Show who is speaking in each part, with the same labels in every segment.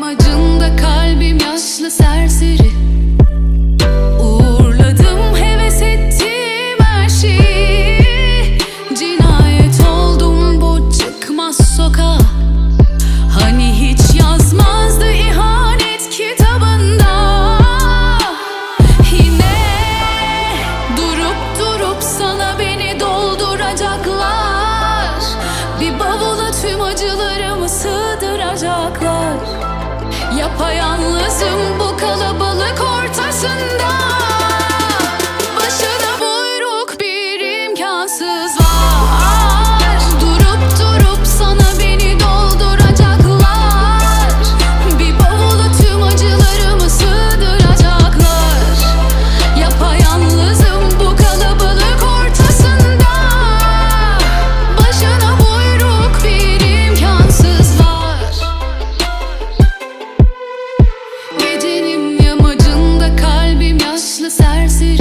Speaker 1: Amacında kalbim yaşlı serseri. Yapayalnızım bu kalabalık ortasında. Başına buyruk bir imkansız Sersi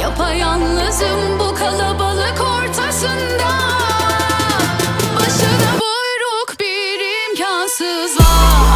Speaker 1: Yapayalnızım bu kalabalık ortasında. Başına buyruk bir imkansızlığa